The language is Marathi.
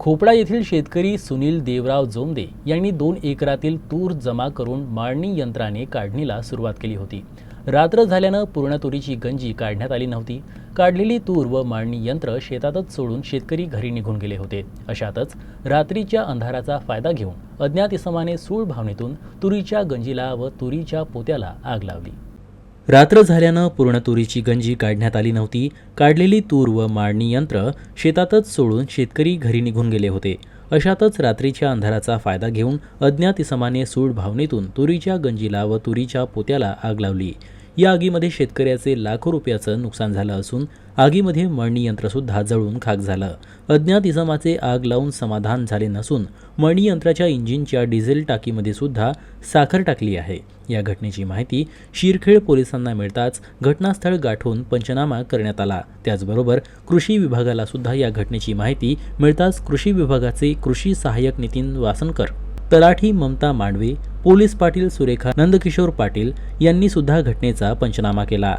खोपडा येथील शेतकरी सुनील देवराव जोंदे यांनी दोन एकरातील तूर जमा करून माळणी यंत्राने काढणीला सुरुवात केली होती. रात्र झाल्यानं पूर्ण तुरीची गंजी काढण्यात आली नव्हती. काढलेली तूर व माळणी यंत्र शेतातच सोडून शेतकरी घरी निघून गेले होते. अशातच रात्रीच्या अंधाराचा फायदा घेऊन अज्ञात इसमाने सूळ भावनेतून तुरीच्या गंजीला व तुरीच्या पोत्याला आग लावली. रात्र झाल्यानं पूर्ण तुरीची गंजी काढण्यात आली नव्हती. काढलेली तूर व माळणी यंत्र शेतातच सोडून शेतकरी घरी निघून गेले होते. अशातच रात्रीच्या अंधाराचा फायदा घेऊन अज्ञात इसमाने सूड भावनेतून तुरीच्या गंजीला व तुरीच्या पोत्याला आग लावली. या आगीमध्ये शेतकऱ्याचे लाखो रुपयाचं नुकसान झालं असून आगीमध्ये मळणी यंत्रसुद्धा जळून खाक झालं. अज्ञात इसमाचे आग लावून समाधान झाले नसून मळणी यंत्राच्या इंजिनच्या डिझेल टाकीमध्ये सुद्धा साखर टाकली आहे. या घटनेची माहिती शिरखेड पोलिसांना मिळताच घटनास्थळ गाठून पंचनामा करण्यात आला. त्याचबरोबर कृषी विभागाला सुद्धा या घटनेची माहिती मिळताच कृषी विभागाचे कृषी सहाय्यक नितीन वासनकर तलाठी ममता मांडवे पोलीस पाटील सुरेखा नंदकिशोर पाटील यांनी सुद्धा घटनेचा पंचनामा केला.